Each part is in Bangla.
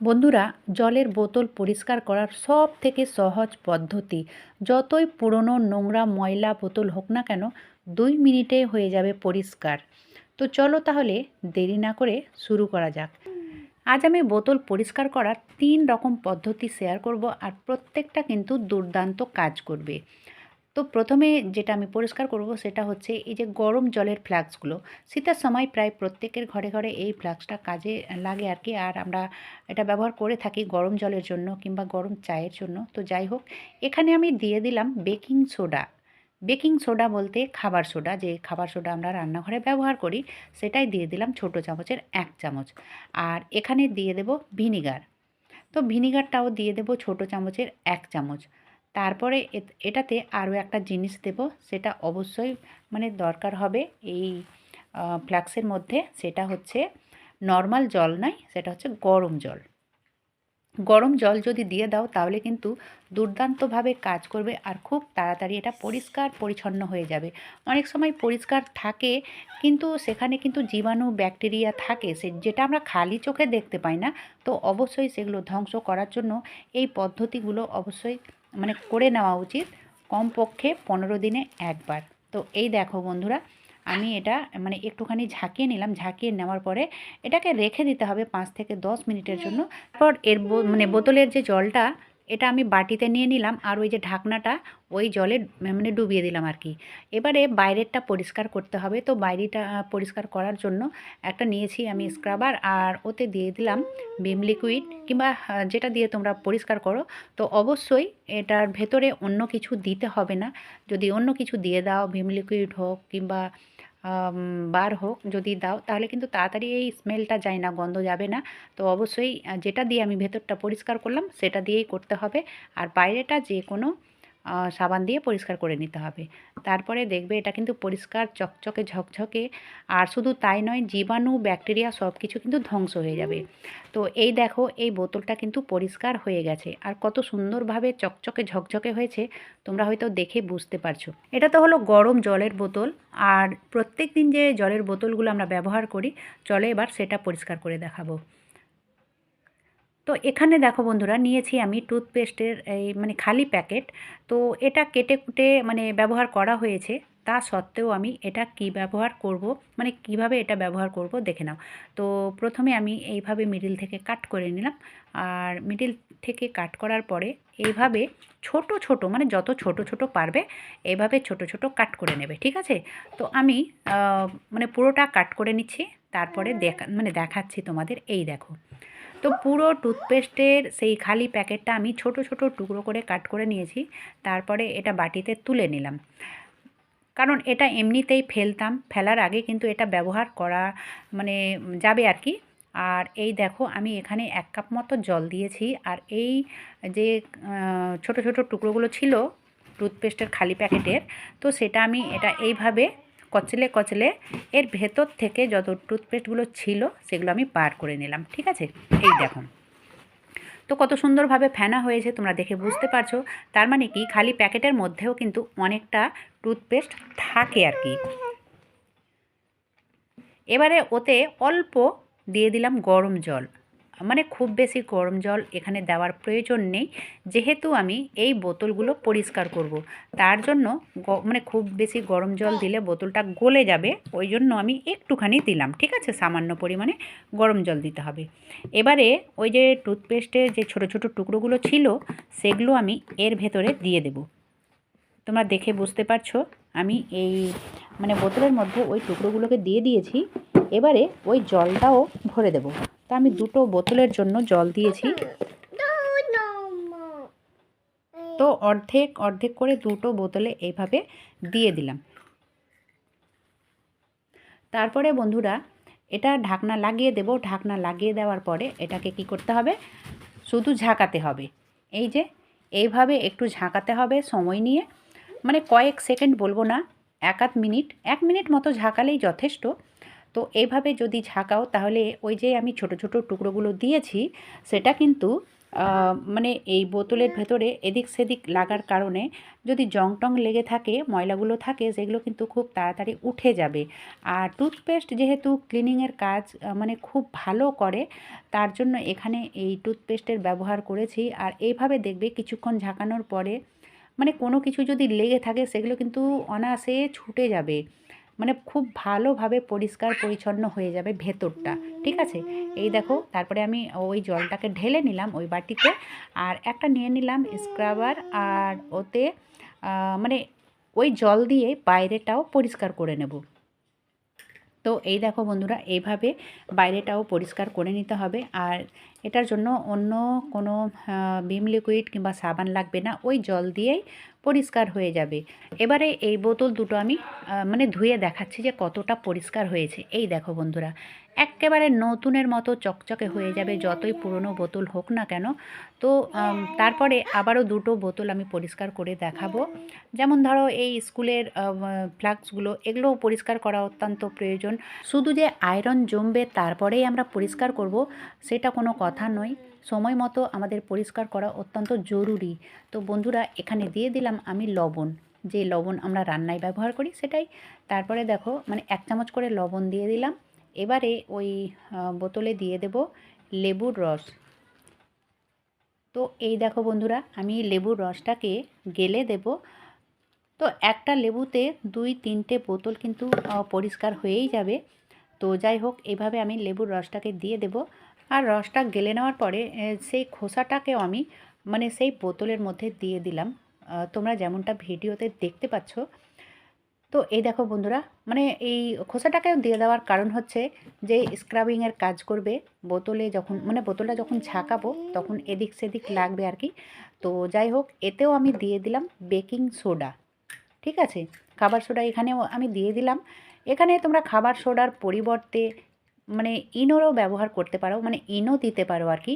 বন্ধুরা, জলের বোতল পরিষ্কার করার সব থেকে সহজ পদ্ধতি, যতই পুরনো নোংরা ময়লা বোতল হোক না কেন, দুই মিনিটে হয়ে যাবে পরিষ্কার। তো চলো তাহলে দেরি না করে শুরু করা যাক। আজ আমি বোতল পরিষ্কার করার তিন রকম পদ্ধতি শেয়ার করব আর প্রত্যেকটা কিন্তু দুর্দান্ত কাজ করবে। তো প্রথমে যেটা আমি পরিষ্কার করব সেটা হচ্ছে এই যে গরম জলের ফ্লাক্সগুলো, শীতের সময় প্রায় প্রত্যেকের ঘরে ঘরে এই ফ্লাক্সটা কাজে লাগে আর কি। আর আমরা এটা ব্যবহার করে থাকি গরম জলের জন্য কিংবা গরম চায়ের জন্য। তো যাই হোক, এখানে আমি দিয়ে দিলাম বেকিং সোডা। বেকিং সোডা বলতে খাবার সোডা, যে খাবার সোডা আমরা রান্নাঘরে ব্যবহার করি, সেটাই দিয়ে দিলাম ছোটো চামচের এক চামচ। আর এখানে দিয়ে দেব ভিনিগার। তো ভিনিগারটাও দিয়ে দেব ছোটো চামচের এক চামচ। তারপরে এটাতে আরও একটা জিনিস দেব, সেটা অবশ্যই মানে দরকার হবে এই ফ্লাক্সের মধ্যে, সেটা হচ্ছে নর্মাল জল নয়, সেটা হচ্ছে গরম জল। গরম জল যদি দিয়ে দাও, তাহলে কিন্তু দুর্দান্তভাবে কাজ করবে আর খুব তাড়াতাড়ি এটা পরিষ্কার পরিচ্ছন্ন হয়ে যাবে। অনেক সময় পরিষ্কার থাকে, কিন্তু সেখানে কিন্তু জীবাণু, ব্যাকটেরিয়া থাকে, সে যেটা আমরা খালি চোখে দেখতে পাই না, তো অবশ্যই সেগুলো ধ্বংস করার জন্য এই পদ্ধতিগুলো অবশ্যই মানে করে নেওয়া উচিত কমপক্ষে পনেরো দিনে একবার। তো এই দেখো বন্ধুরা, আমি এটা মানে একটুখানি ঝাঁকিয়ে নিলাম। ঝাঁকিয়ে নেওয়ার পরে এটাকে রেখে দিতে হবে পাঁচ থেকে দশ মিনিটের জন্য। তারপর এর মানে বোতলের যে জলটা এটা আমি বাটিতে নিয়ে নিলাম আর ওই যে ঢাকনাটা ওই জলে মানে ডুবিয়ে দিলাম আর কি। এবারে বাইরেরটা পরিষ্কার করতে হবে। তো বাইরেটা পরিষ্কার করার জন্য একটা নিয়েছি আমি স্ক্রাবার আর ওতে দিয়ে দিলাম ভিম লিকুইড কিংবা যেটা দিয়ে তোমরা পরিষ্কার করো। তো অবশ্যই এটার ভেতরে অন্য কিছু দিতে হবে না। যদি অন্য কিছু দিয়ে দাও, ভিম লিকুইড হোক কিংবা বার হোক যদি দাও, তাহলে কিন্তু তাড়াতাড়ি এই স্মেলটা যায় না, গন্ধ যাবে না। তো অবশ্যই যেটা দিয়ে আমি ভেতরটা পরিষ্কার করলাম, সেটা দিয়েই করতে হবে। আর বাইরেটা যে কোনো সাবান দিয়ে পরিষ্কার করে নিতে হবে। তারপরে দেখবে এটা কিন্তু পরিষ্কার, চকচকে, ঝকঝকে, আর শুধু তাই নয়, জীবাণু, ব্যাকটেরিয়া সব কিছু কিন্তু ধ্বংস হয়ে যাবে। তো এই দেখো, এই বোতলটা কিন্তু পরিষ্কার হয়ে গেছে। আর কত সুন্দরভাবে চকচকে, ঝকঝকে হয়েছে, তোমরা হয়তো দেখে বুঝতে পারছ। এটা তো হলো গরম জলের বোতল, আর প্রত্যেক দিন যে জলের বোতলগুলো আমরা ব্যবহার করি, চলে এবার সেটা পরিষ্কার করে দেখাবো। এখানে দেখো বন্ধুরা, নিয়েছি আমি টুথপেস্টের এই মানে খালি প্যাকেট। তো এটা কেটে কুটে মানে ব্যবহার করা হয়েছে। তা সত্ত্বেও আমি এটা কি ব্যবহার করব মানে কীভাবে এটা ব্যবহার করব দেখে নাও। তো প্রথমে আমি এইভাবে মিডিল থেকে কাট করে নিলাম। আর মিডিল থেকে কাট করার পরে এইভাবে ছোট ছোট মানে যত ছোট ছোট পারবে, এইভাবে ছোট ছোট কাট করে নেবে, ঠিক আছে? তো আমি মানে পুরোটা কাট করে নিচ্ছি। তারপরে দেখা মানে দেখাচ্ছি তোমাদের। এই দেখো। তো পুরো টুথপেস্টের সেই খালি প্যাকেটটা আমি ছোট ছোট টুকরো করে কাট করে নিয়েছি। তারপরে এটা বাটিতে তুলে নিলাম। কারণ এটা এমনিতেই ফেলতাম, ফেলার আগে কিন্তু এটা ব্যবহার করা মানে যাবে আর কি। আর এই দেখো, আমি এখানে এক কাপ মতো জল দিয়েছি। আর এই যে ছোট ছোট টুকরোগুলো ছিল টুথপেস্টের খালি প্যাকেটের, তো সেটা আমি এটা এইভাবে কচলে কচলে এর ভেতর থেকে যত টুথপেস্টগুলো ছিল, সেগুলো আমি বার করে নিলাম, ঠিক আছে? এই দেখো। তো কত সুন্দরভাবে ফেনা হয়েছে, তোমরা দেখে বুঝতে পারছ। তার মানে কি, খালি প্যাকেটের মধ্যেও কিন্তু অনেকটা টুথপেস্ট থাকে আর কি। এবারে ওতে অল্প দিয়ে দিলাম গরম জল। মানে খুব বেশি গরম জল এখানে দেওয়ার প্রয়োজন নেই। যেহেতু আমি এই বোতলগুলো পরিষ্কার করব। তার জন্য মানে খুব বেশি গরম জল দিলে বোতলটা গলে যাবে। ওই জন্য আমি একটুখানি দিলাম, ঠিক আছে? সামান্য পরিমাণে গরম জল দিতে হবে। এবারে ওই যে টুথপেস্টের যে ছোট ছোট টুকরোগুলো ছিল, সেগুলো আমি এর ভেতরে দিয়ে দেব। তোমরা দেখে বুঝতে পারছ? আমি এই মানে বোতলের মধ্যে ওই টুকরোগুলোকে দিয়ে দিয়েছি। এবারে ওই জলটাও ভরে দেব। আমি দুটো বোতলের জন্য জল দিয়েছি। তো অর্ধেক অর্ধেক করে দুটো বোতলে এইভাবে দিয়ে দিলাম। তারপরে বন্ধুরা, এটা ঢাকনা লাগিয়ে দেব। ঢাকনা লাগিয়ে দেওয়ার পরে এটাকে কি করতে হবে? শুধু ঝাঁকাতে হবে। এই যে, এইভাবে একটু ঝাঁকাতে হবে সময় নিয়ে। মানে কয়েক সেকেন্ড বলব না, এক আধ মিনিট, এক মিনিট মতো ঝাঁকালেই যথেষ্ট। তো এইভাবে যদি ঝাঁকাও, তাহলে ওই যে আমি ছোট ছোট টুকরোগুলো দিয়েছি, সেটা কিন্তু মানে এই বোতলের ভেতরে এদিক সেদিক লাগার কারণে যদি জং টং লেগে থাকে, ময়লাগুলো থাকে, সেগুলো কিন্তু খুব তাড়াতাড়ি উঠে যাবে। আর টুথপেস্ট যেহেতু ক্লিনিংয়ের কাজ মানে খুব ভালো করে, তার জন্য এখানে এই টুথপেস্টের ব্যবহার করেছি। আর এইভাবে দেখবে কিছুক্ষণ ঝাঁকানোর পরে মানে কোনো কিছু যদি লেগে থাকে, সেগুলো কিন্তু অনায়াসে ছুটে যাবে। মানে খুব ভালোভাবে পরিষ্কার পরিচ্ছন্ন হয়ে যাবে ভেতরটা, ঠিক আছে? এই দেখো, তারপরে আমি ওই জলটাকে ঢেলে নিলাম ওই বাটিতে আর একটা নিয়ে নিলাম স্ক্রাবার আর ওতে মানে ওই জল দিয়ে বাইরেটাও পরিষ্কার করে নেব। তো এই দেখো বন্ধুরা, এইভাবে বাইরেটাও পরিষ্কার করে নিতে হবে আর এটার জন্য অন্য কোনো বিম লিকুইড কিংবা সাবান লাগবে না, ওই জল দিয়েই পরিষ্কার হয়ে যাবে। এবারে এই বোতল দুটো আমি মানে ধুয়ে দেখাচ্ছি যে কতটা পরিষ্কার হয়েছে। এই দেখো বন্ধুরা একেবারে নতুনের মতো চকচকে হয়ে যাবে যতই পুরনো বোতল হোক না কেন। তো তারপরে আবারও দুটো বোতল আমি পরিষ্কার করে দেখাবো। যেমন ধরো এই স্কুলের ফ্লাক্সগুলো এগুলোও পরিষ্কার করা অত্যন্ত প্রয়োজন। শুধু যে আয়রন জমবে তারপরেই আমরা পরিষ্কার করব, সেটা কোনো কথা নয়। সময় মতো আমাদের পরিষ্কার করা অত্যন্ত জরুরি। তো বন্ধুরা, এখানে দিয়ে দিলাম আমি লবণ। যে লবণ আমরা রান্নায় ব্যবহার করি সেটাই। তারপরে দেখো মানে এক চামচ করে লবণ দিয়ে দিলাম। এবারে ওই বোতলে দিয়ে দেব লেবুর রস। তো এই দেখো বন্ধুরা, আমি লেবুর রসটাকে গেলে দেব। তো একটা লেবুতে দুই, তিনটে বোতল কিন্তু পরিষ্কার হয়েই যাবে। তো যাই হোক, এভাবে আমি লেবুর রসটাকে দিয়ে দেব। আর রসটা গেলে নেওয়ার পরে সেই খোসাটাকেও আমি মানে সেই বোতলের মধ্যে দিয়ে দিলাম। তোমরা যেমনটা ভিডিওতে দেখতে পাচ্ছ তো এই দেখো বন্ধুরা মানে এই খোসাটাকেও দিয়ে দেওয়ার কারণ হচ্ছে যে স্ক্রাবিংয়ের কাজ করবে, বোতলে যখন মানে বোতলটা যখন ঝাঁকাবো তখন এদিক সেদিক লাগবে আর কি। তো যাই হোক, এতেও আমি দিয়ে দিলাম বেকিং সোডা ঠিক আছে? খাবার সোডা এখানেও আমি দিয়ে দিলাম। এখানে তোমরা খাবার সোডার পরিবর্তে মানে ইনোরও ব্যবহার করতে পারো মানে ইনো দিতে পারো আর কি।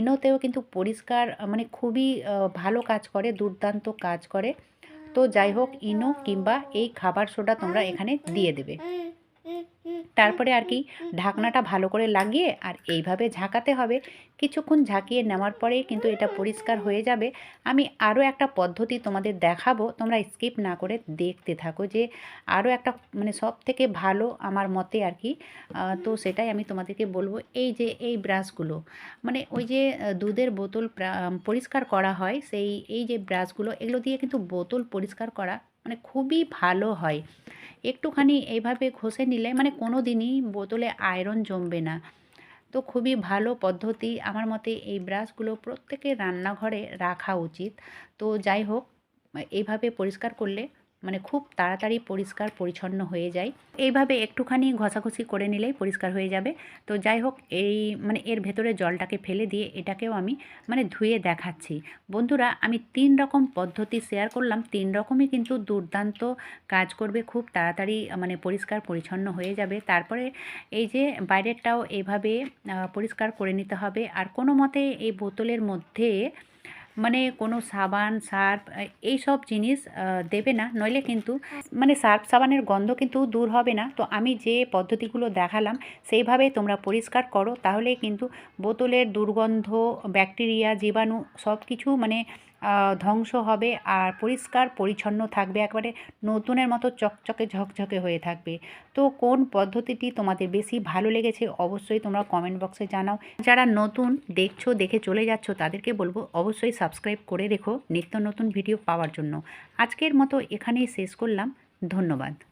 ইনোতেও কিন্তু পরিষ্কার মানে খুবই ভালো কাজ করে, দুর্দান্ত কাজ করে। তো যাই হোক ইনো কিংবা এই খাবার সোডা তোমরা এখানে দিয়ে দেবে। তারপরে আর কি ঢাকনাটা ভালো করে লাগিয়ে আর এইভাবে ঝাঁকাতে হবে। কিছুক্ষণ ঝাঁকিয়ে নেওয়ার পরে কিন্তু এটা পরিষ্কার হয়ে যাবে। আমি আরও একটা পদ্ধতি তোমাদের দেখাবো। তোমরা স্কিপ না করে দেখতে থাকো যে আরও একটা মানে সব থেকে ভালো আমার মতে আর কি তো সেটাই আমি তোমাদেরকে বলব। এই যে এই ব্রাশগুলো মানে ওই যে দুধের বোতল পরিষ্কার করা হয়, সেই, এই যে ব্রাশগুলো, এগুলো দিয়ে কিন্তু বোতল পরিষ্কার করা মানে খুবই ভালো হয়। একটুখানি এইভাবে ঘষে নিলে মানে কোনো দিনই বোতলে আয়রন জমবে না। তো খুবই ভালো পদ্ধতি। আমার মতে এই ব্রাশগুলো প্রত্যেকের রান্নাঘরে রাখা উচিত। তো যাই হোক এইভাবে পরিষ্কার করলে মানে খুব তাড়াতাড়ি পরিষ্কার পরিচ্ছন্ন হয়ে যায়। এইভাবে একটুখানি ঘষাঘষি করে নিলেই পরিষ্কার হয়ে যাবে। তো যাই হোক, এই মানে এর ভেতরে জলটাকে ফেলে দিয়ে এটাকেও আমি মানে ধুয়ে দেখাচ্ছি। বন্ধুরা, আমি তিন রকম পদ্ধতি শেয়ার করলাম। তিন রকমই কিন্তু দুর্দান্ত কাজ করবে, খুব তাড়াতাড়ি মানে পরিষ্কার পরিচ্ছন্ন হয়ে যাবে। তারপরে এই যে বাইরেরটাও এইভাবে পরিষ্কার করে নিতে হবে। আর কোনো মতে এই বোতলের মধ্যে মানে কোনো সাবান, সার্ফ এই সব জিনিস দেবে না। নইলে কিন্তু মানে সার্ফ সাবানের গন্ধ কিন্তু দূর হবে না। তো আমি যে পদ্ধতিগুলো দেখালাম, সেইভাবে তোমরা পরিষ্কার করো। তাহলে কিন্তু বোতলের দুর্গন্ধ, ব্যাকটেরিয়া, জীবাণু সব কিছু মানে ধ্বংস হবে আর পরিষ্কার, পরিচ্ছন্ন থাকবে, একবারে নতুনের মতো চকচকে, ঝকঝকে হয়ে থাকবে। তো কোন পদ্ধতিটি তোমাদের বেশি ভালো লেগেছে অবশ্যই তোমরা কমেন্ট বক্সে জানাও। যারা নতুন, দেখছ, দেখে চলে যাচ্ছ, তাদেরকে বলব অবশ্যই সাবস্ক্রাইব করে রেখো নিত্য নতুন ভিডিও পাওয়ার জন্য। আজকের মতো এখানেই শেষ করলাম। ধন্যবাদ।